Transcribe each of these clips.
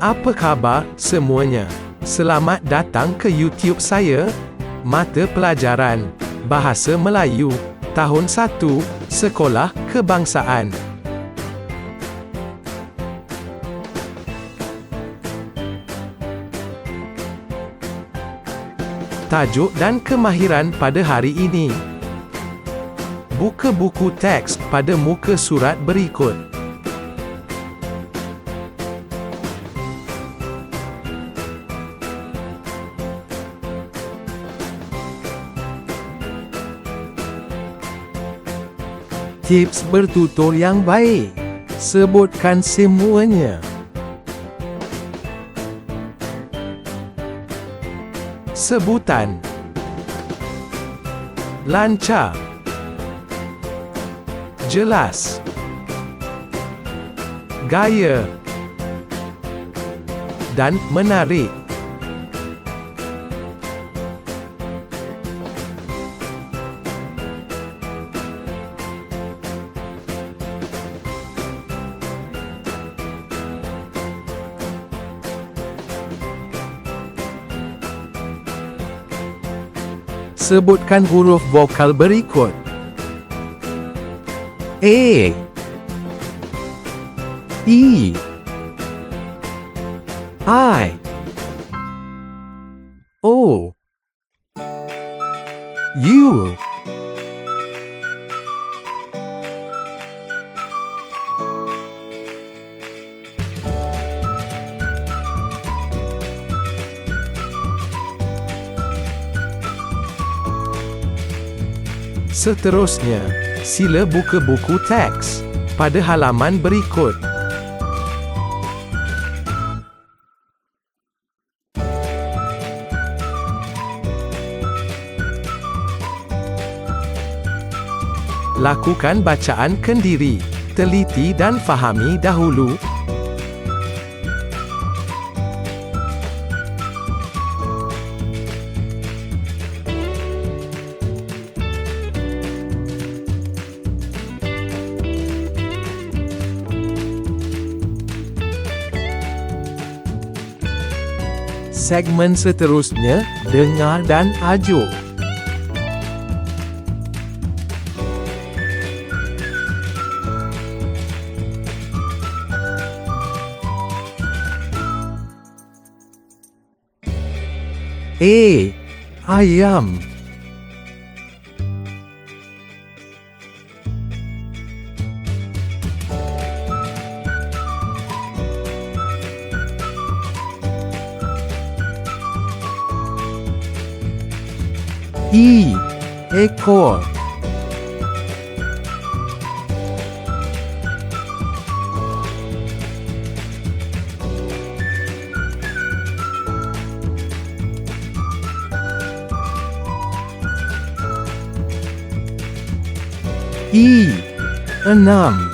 Apa khabar semuanya? Selamat datang ke YouTube saya. Mata Pelajaran Bahasa Melayu Tahun 1 Sekolah Kebangsaan Tajuk dan kemahiran pada hari ini Buka buku teks pada muka surat berikut Tips bertutur yang baik. Sebutkan semuanya. Sebutan. Lancar. Jelas. Gaya. Dan menarik Sebutkan huruf vokal berikut. A E I O U Seterusnya, sila buka buku teks pada halaman berikut. Lakukan bacaan kendiri, teliti dan fahami dahulu. Segmen seterusnya, dengar dan ajuk. A. Ayam I. Ekor I. Enam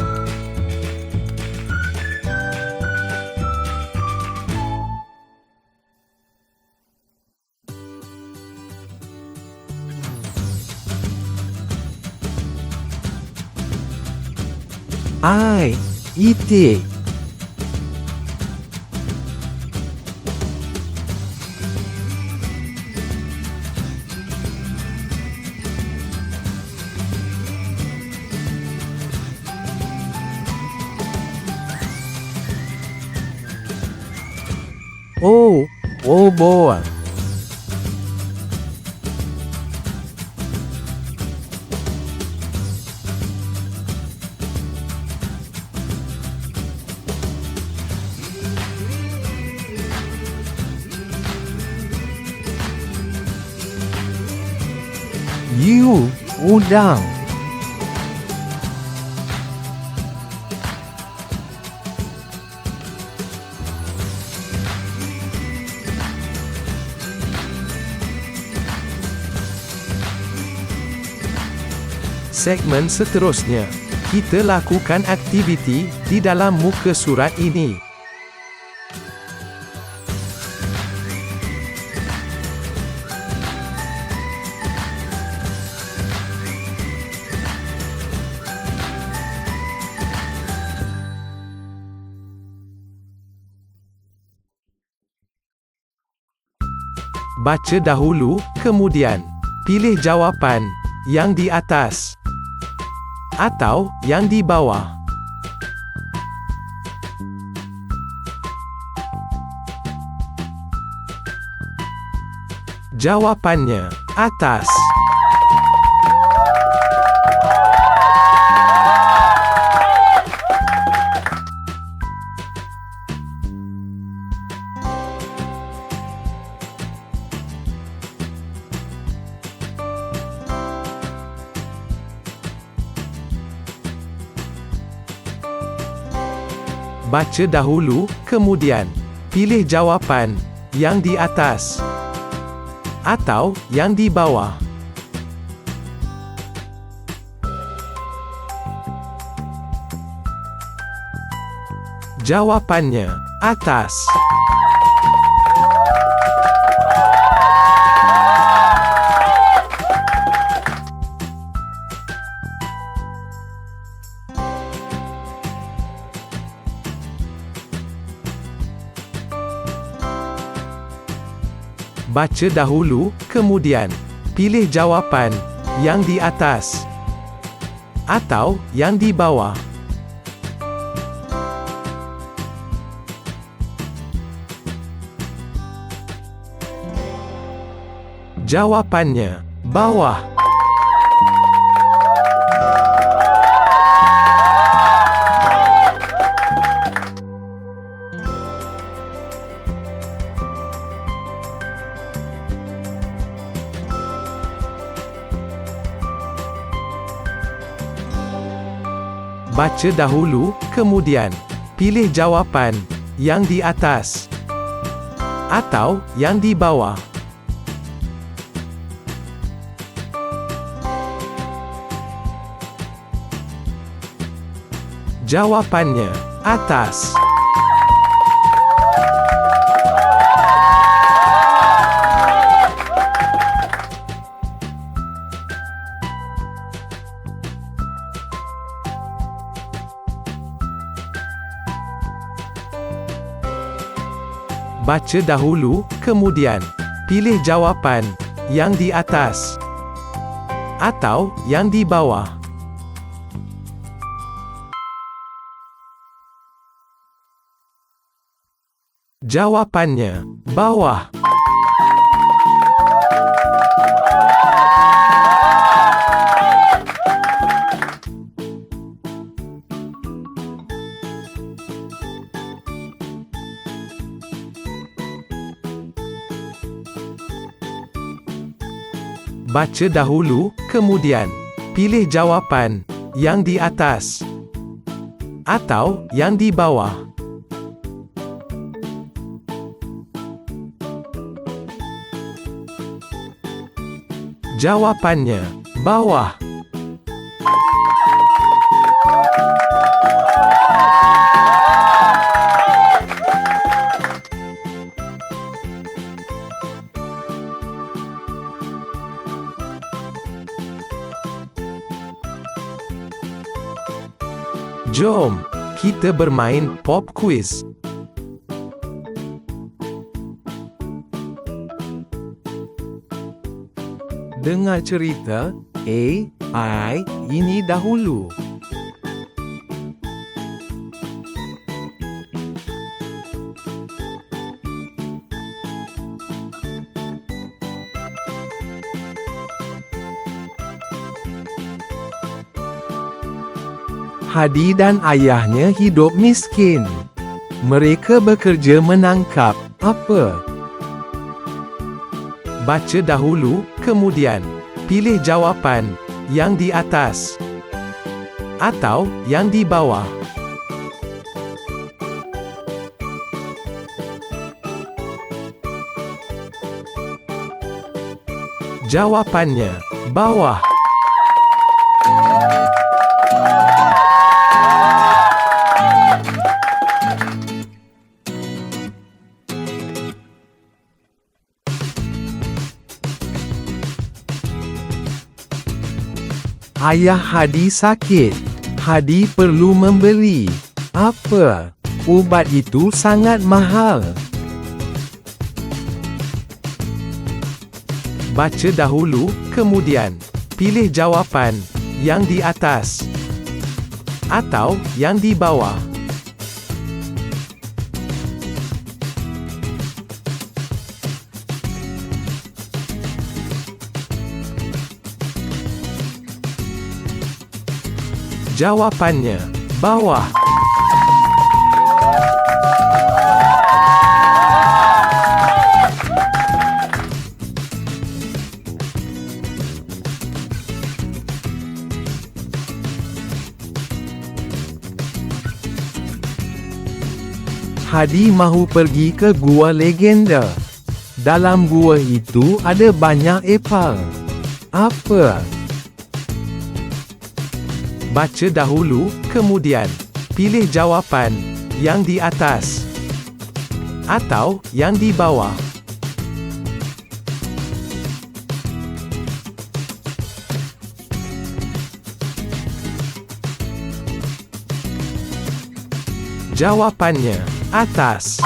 I, E, T, You, udang. Segmen seterusnya, kita lakukan aktiviti di dalam muka surat ini. Baca dahulu, kemudian pilih jawapan yang di atas atau yang di bawah. Jawapannya atas. Baca dahulu, kemudian pilih jawapan yang di atas atau yang di bawah. Jawapannya atas. Baca dahulu, kemudian pilih jawapan yang di atas atau yang di bawah. Jawapannya bawah. Baca dahulu, kemudian pilih jawapan yang di atas atau yang di bawah. Jawapannya atas. Baca dahulu, kemudian pilih jawapan yang di atas atau yang di bawah. Jawapannya bawah. Baca dahulu, kemudian pilih jawapan yang di atas atau yang di bawah. Jawapannya bawah. Jom, kita bermain pop quiz. Dengar cerita A, I, ini dahulu. Hadi dan ayahnya hidup miskin. Mereka bekerja menangkap apa? Baca dahulu, kemudian pilih jawapan yang di atas atau yang di bawah. Jawapannya bawah. Ayah Hadi sakit. Hadi perlu membeli. Apa? Ubat itu sangat mahal. Baca dahulu, kemudian pilih jawapan yang di atas atau yang di bawah. Jawapannya bawah. Hadi mahu pergi ke gua legenda. Dalam gua itu ada banyak epal. Apa? Baca dahulu, kemudian pilih jawapan yang di atas atau yang di bawah. Jawapannya atas.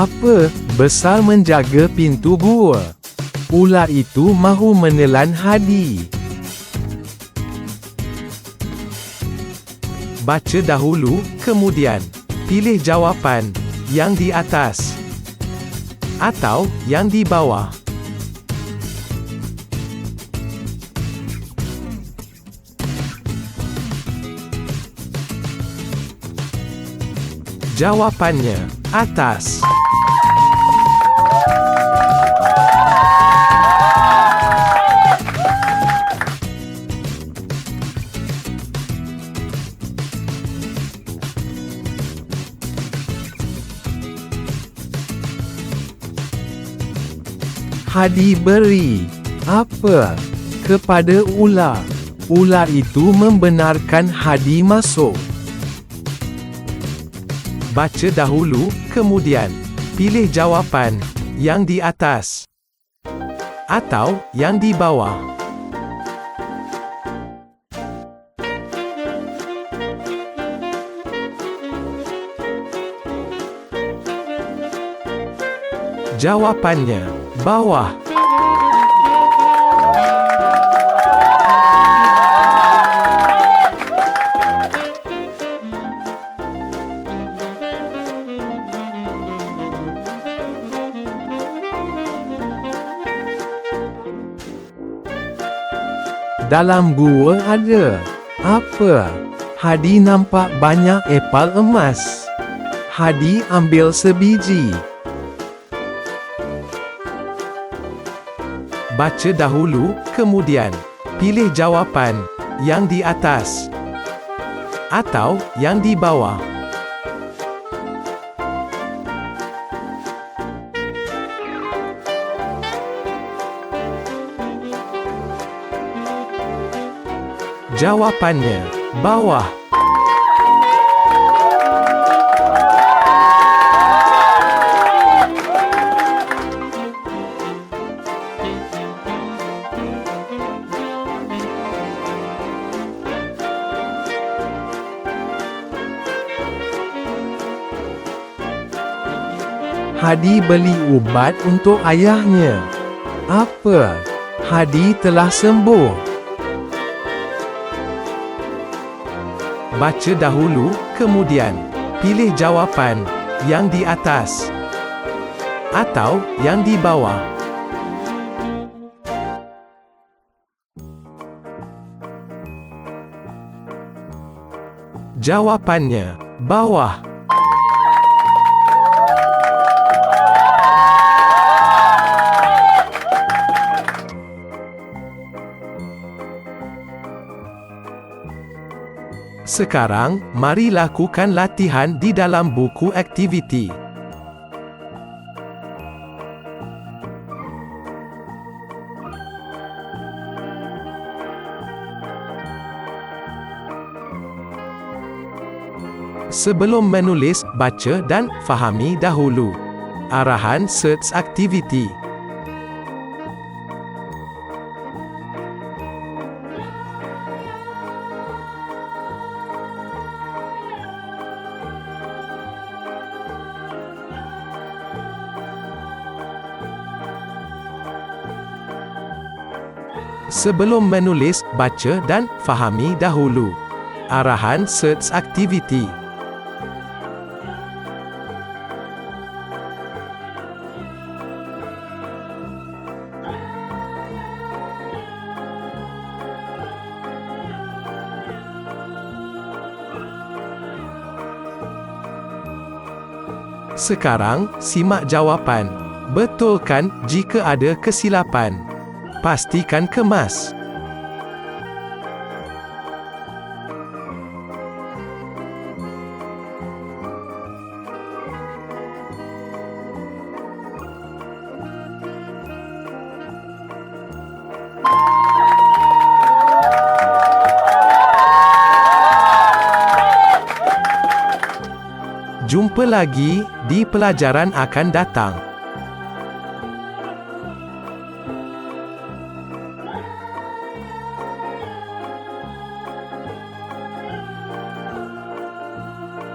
Apa besar menjaga pintu gua? Ular itu mahu menelan Hadi. Baca dahulu, kemudian pilih jawapan yang di atas atau yang di bawah. Jawapannya atas. Hadi beri apa kepada ular? Ular itu membenarkan Hadi masuk. Baca dahulu, kemudian pilih jawapan yang di atas atau yang di bawah. Jawapannya bawah. Dalam gua ada apa? Hadi nampak banyak epal emas. Hadi ambil sebiji. Baca dahulu, kemudian pilih jawapan yang di atas atau yang di bawah. Jawapannya bawah. Hadi beli ubat untuk ayahnya. Apa? Hadi telah sembuh. Baca dahulu, kemudian pilih jawapan yang di atas atau yang di bawah. Jawapannya bawah. Sekarang, mari lakukan latihan di dalam buku aktiviti. Sebelum menulis, baca dan fahami dahulu. Arahan Search Activity Sebelum menulis, baca dan fahami dahulu. Arahan Search Activity Sekarang, simak jawapan. Betulkan jika ada kesilapan. Pastikan kemas. Jumpa lagi di pelajaran akan datang.